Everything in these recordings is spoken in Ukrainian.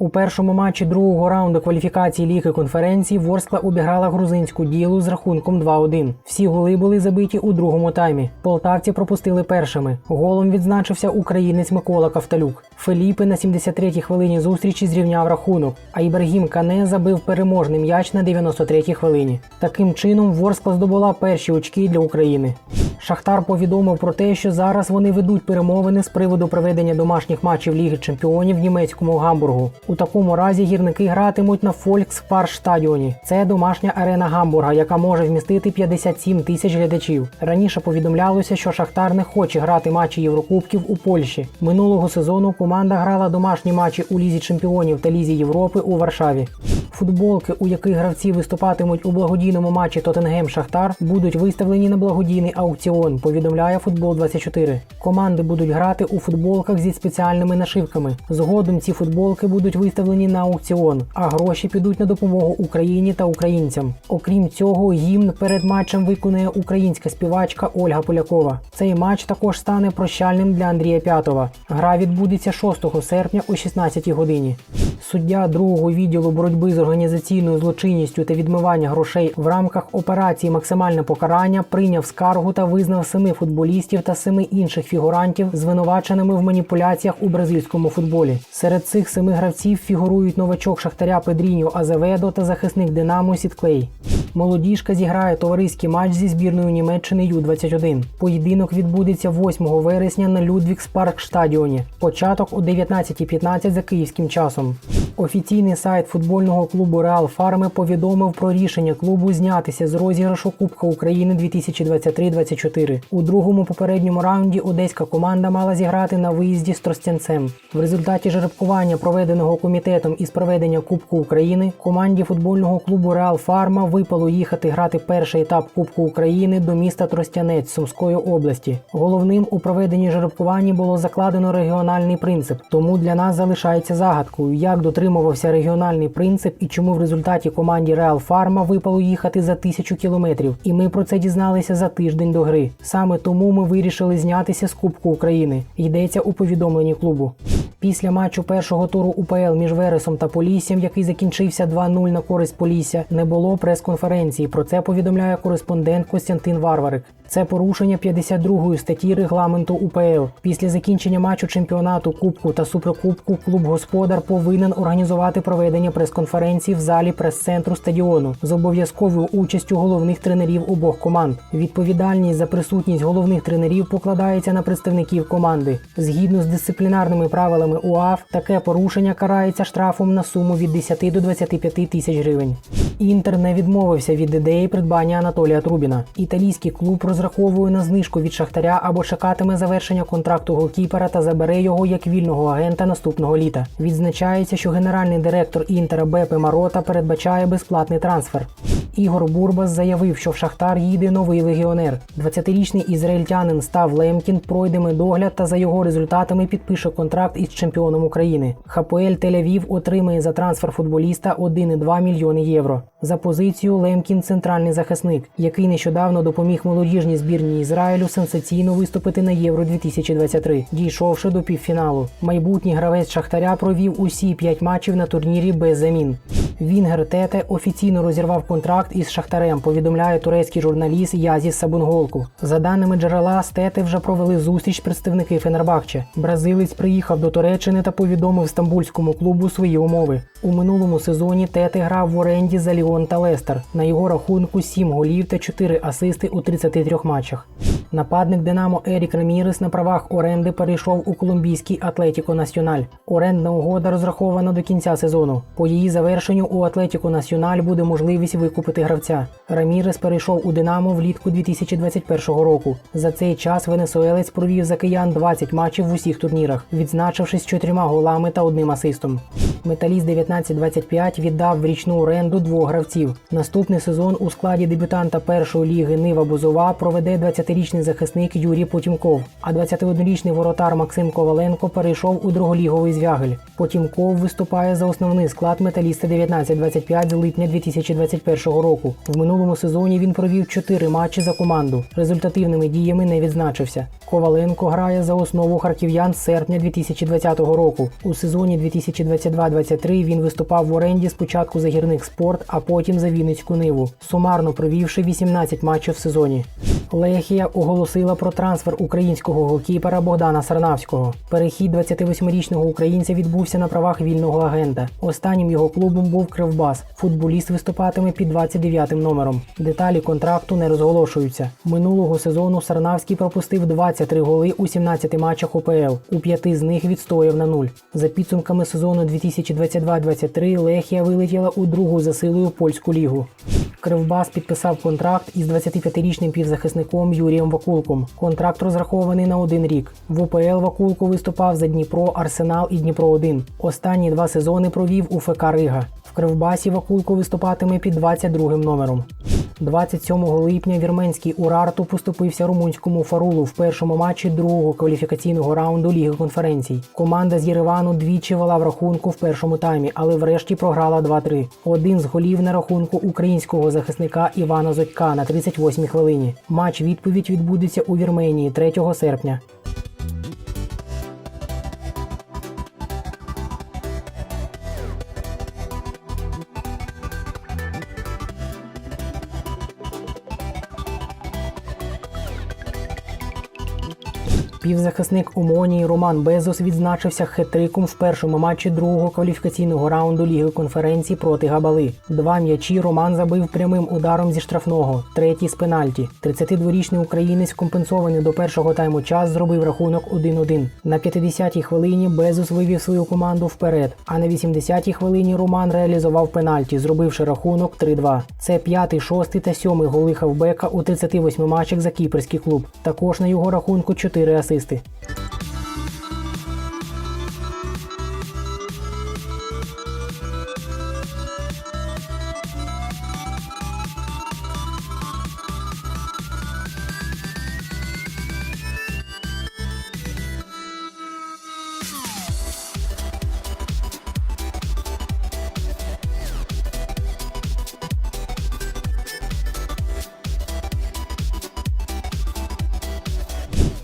У першому матчі другого раунду кваліфікації Ліги конференції Ворскла обіграла грузинську ділу з рахунком 2-1. Всі голи були забиті у другому таймі. Полтавці пропустили першими. Голом відзначився українець Микола Кавталюк. Феліпе на 73-й хвилині зустрічі зрівняв рахунок, а Ібрагім Кане забив переможний м'яч на 93-й хвилині. Таким чином Ворскла здобула перші очки для України. Шахтар повідомив про те, що зараз вони ведуть перемовини з приводу проведення домашніх матчів Ліги Чемпіонів в німецькому Гамбургу. У такому разі гірники гратимуть на Фолькспарштадіоні. Це домашня арена Гамбурга, яка може вмістити 57 тисяч глядачів. Раніше повідомлялося, що Шахтар не хоче грати матчі Єврокубків у Польщі. Минулого сезону команда грала домашні матчі у Лізі Чемпіонів та Лізі Європи у Варшаві. Футболки, у яких гравці виступатимуть у благодійному матчі Тоттенгем Шахтар, будуть виставлені на благодійний аукціон. Повідомляє Футбол 24 Команди будуть грати у футболках зі спеціальними нашивками. Згодом ці футболки будуть виставлені на аукціон, а гроші підуть на допомогу Україні та українцям. Окрім цього, гімн перед матчем виконує українська співачка Ольга Полякова. Цей матч також стане прощальним для Андрія П'ятова. Гра відбудеться 6 серпня о 16 годині. Суддя другого відділу боротьби з організаційною злочинністю та відмивання грошей в рамках операції Максимальне покарання прийняв скаргу та визнав семи футболістів та семи інших фігурантів звинуваченими в маніпуляціях у бразильському футболі. Серед цих семи гравців фігурують новачок Шахтаря Педріньо Азеведо та захисник Динамо Сітклей. Молодіжка зіграє товариський матч зі збірною Німеччини Ю-21. Поєдинок відбудеться 8 вересня на Людвігспарк стадіоні. Початок о 19.15 за київським часом. Офіційний сайт футбольного клубу Реал Фарми повідомив про рішення клубу знятися з розіграшу Кубка України 2023-24. У другому попередньому раунді одеська команда мала зіграти на виїзді з Тростянцем. В результаті жеребкування, проведеного комітетом із проведення Кубку України, команді футбольного клубу Реал Фарма випало їхати грати перший етап Кубку України до міста Тростянець Сумської області. Головним у проведенні жеребкування було закладено регіональний принцип. Тому для нас залишається загадкою, як дотримувався регіональний принцип і чому в результаті команді Реал Фарма випало їхати за тисячу кілометрів. І ми про це дізналися за тиждень до гри. Саме тому ми вирішили знятися з Кубку України. Йдеться у повідомленні клубу. Після матчу першого туру УПЛ між Вересом та Поліссям, який закінчився 2-0 на користь Полісся, не було прес-конференції. Про це повідомляє кореспондент Костянтин Варварик. Це порушення 52 статті регламенту УПЛ. Після закінчення матчу чемпіонату, Кубку та Суперкубку клуб господар повинен організувати проведення прес-конференції в залі прес-центру стадіону з обов'язковою участю головних тренерів обох команд. Відповідальність за присутність головних тренерів покладається на представників команди. Згідно з дисциплінарними правилами УАФ, таке порушення карається штрафом на суму від 10 до 25 тисяч гривень. Інтер не відмовився від ідеї придбання Анатолія Трубіна. Італійський клуб розраховує на знижку від шахтаря або чекатиме завершення контракту голкіпера та забере його як вільного агента наступного літа. Відзначається, що генеральний директор Інтера Бепе Марота передбачає безплатний трансфер. Ігор Бурбас заявив, що в Шахтар їде новий легіонер. 20-річний ізраїльтянин Став Лемкін пройде медогляд та за його результатами підпише контракт із чемпіоном України. ХПЛ Тель-Авів отримає за трансфер футболіста 1,2 мільйони євро. За позицію Лемкін центральний захисник, який нещодавно допоміг молодіжній збірній Ізраїлю сенсаційно виступити на Євро 2023, дійшовши до півфіналу. Майбутній гравець Шахтаря провів усі п'ять матчів на турнірі без замін. Вінгер Тете офіційно розірвав контракт із Шахтарем, повідомляє турецький журналіст Язіс Сабунголку. За даними джерела, з Тете вже провели зустріч представники Фенербахче. Бразилець приїхав до Туреччини та повідомив стамбульському клубу свої умови. У минулому сезоні Тете грав в оренді за Ліон та Лестер. На його рахунку 7 голів та 4 асисти у 33 матчах. Нападник Динамо Ерік Ремірес на правах оренди перейшов у колумбійський Атлетіко Національ. Орендна угода розрахована до кінця сезону. По її завершенню у Атлетіко Національ буде можливість викупити гравця. Рамірес перейшов у Динамо влітку 2021 року. За цей час венесуелець провів за киян 20 матчів в усіх турнірах, відзначившись чотирма голами та одним асистом. Металіст 1925 віддав в річну оренду двох гравців. Наступний сезон у складі дебютанта першої ліги Нива Бузова проведе 20-річний захисник Юрій Потімков, а 21-річний воротар Максим Коваленко перейшов у друголіговий звягель. Потімков виступає за основний склад металіста 1925 з липня 2021 року. В минулому сезоні він провів 4 матчі за команду. Результативними діями не відзначився. Коваленко грає за основу харків'ян з серпня 2020 року. У сезоні 2022 22-23 він виступав в оренді спочатку за гірник спорт, а потім за Вінницьку ниву, сумарно провівши 18 матчів в сезоні. Лехія оголосила про трансфер українського голкіпера Богдана Сарнавського. Перехід 28-річного українця відбувся на правах вільного агента. Останнім його клубом був Кривбас. Футболіст виступатиме під 29-м номером. Деталі контракту не розголошуються. Минулого сезону Сарнавський пропустив 23 голи у 17 матчах УПЛ. У п'яти з них відстояв на нуль. За підсумками сезону 2022-23 Лехія вилетіла у другу за силою польську лігу. Кривбас підписав контракт із 25-річним півзахисником Юрієм Вакулком. Контракт розрахований на один рік. В УПЛ Вакулко виступав за Дніпро, Арсенал і Дніпро 1 Останні два сезони провів у ФК Рига. Кривбасі Вакулко виступатиме під 22-м номером. 27 липня вірменський Урарту поступився румунському Фарулу в першому матчі другого кваліфікаційного раунду Ліги конференцій. Команда з Єревану двічі вела в рахунку в першому таймі, але врешті програла 2-3. Один з голів на рахунку українського захисника Івана Зодька на 38-й хвилині. Матч відповідь відбудеться у Вірменії 3 серпня. Півзахисник Омонії Роман Безос відзначився хет-триком в першому матчі другого кваліфікаційного раунду Ліги конференцій проти Габали. Два м'ячі Роман забив прямим ударом зі штрафного, третій з пенальті. 32-річний українець, компенсований до першого тайму час, зробив рахунок 1-1. На 50-й хвилині Безос вивів свою команду вперед. А на 80-й хвилині Роман реалізував пенальті, зробивши рахунок 3-2. Це п'ятий, шостий та сьомий голи хавбека у 38 матчах за кіпрський клуб. Також на його рахунку 4 асисти. este.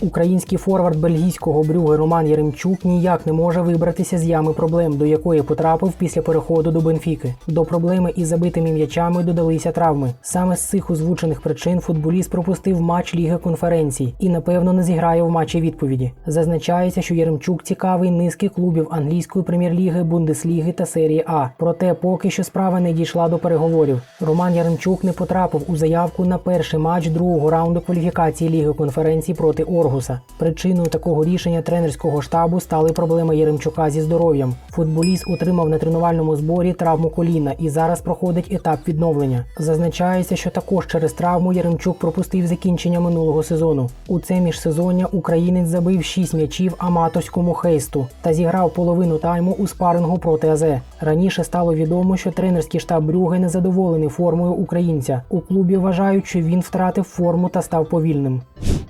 Український форвард бельгійського брюги Роман Яремчук ніяк не може вибратися з ями проблем, до якої потрапив після переходу до Бенфіки. До проблеми із забитими м'ячами додалися травми. Саме з цих озвучених причин футболіст пропустив матч Ліги конференцій і, напевно, не зіграє в матчі відповіді. Зазначається, що Яремчук цікавий низки клубів англійської прем'єр-ліги, Бундесліги та серії А. Проте поки що справа не дійшла до переговорів. Роман Яремчук не потрапив у заявку на перший матч другого раунду кваліфікації Ліги конференцій проти Оргуса. Причиною такого рішення тренерського штабу стали проблеми Єремчука зі здоров'ям. Футболіст отримав на тренувальному зборі травму коліна і зараз проходить етап відновлення. Зазначається, що також через травму Яремчук пропустив закінчення минулого сезону. У це міжсезоння українець забив 6 м'ячів аматорському хейсту та зіграв половину тайму у спарингу проти АЗ. Раніше стало відомо, що тренерський штаб Брюге не задоволений формою українця. У клубі вважають, що він втратив форму та став повільним.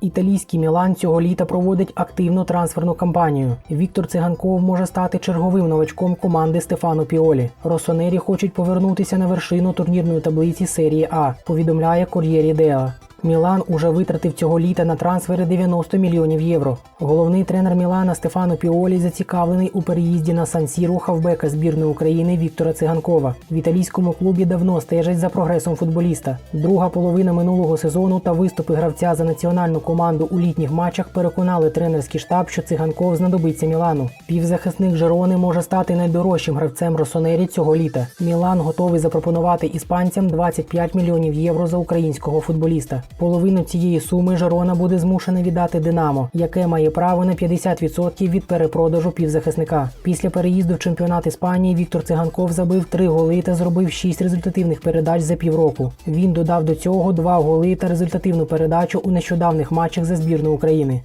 Італійський Мілан цього літа проводить активну трансферну кампанію. Віктор Циганков може стати черговим новачком команди Стефано Піолі. Росонері хочуть повернутися на вершину турнірної таблиці серії А. Повідомляє Кор'єрі Деа. Мілан уже витратив цього літа на трансфери 90 мільйонів євро. Головний тренер Мілана Стефано Піолі зацікавлений у переїзді на Сан-Сіру хавбека збірної України Віктора Циганкова. В італійському клубі давно стежать за прогресом футболіста. Друга половина минулого сезону та виступи гравця за національну команду у літніх матчах переконали тренерський штаб, що циганков знадобиться Мілану. Півзахисник Жерони може стати найдорожчим гравцем Росонері цього літа. Мілан готовий запропонувати іспанцям 25 мільйонів євро за українського футболіста. Половину цієї суми Жерона буде змушена віддати Динамо, яке має право на 50% від перепродажу півзахисника. Після переїзду в чемпіонат Іспанії Віктор Циганков забив три голи та зробив шість результативних передач за півроку. Він додав до цього два голи та результативну передачу у нещодавних матчах за збірну України.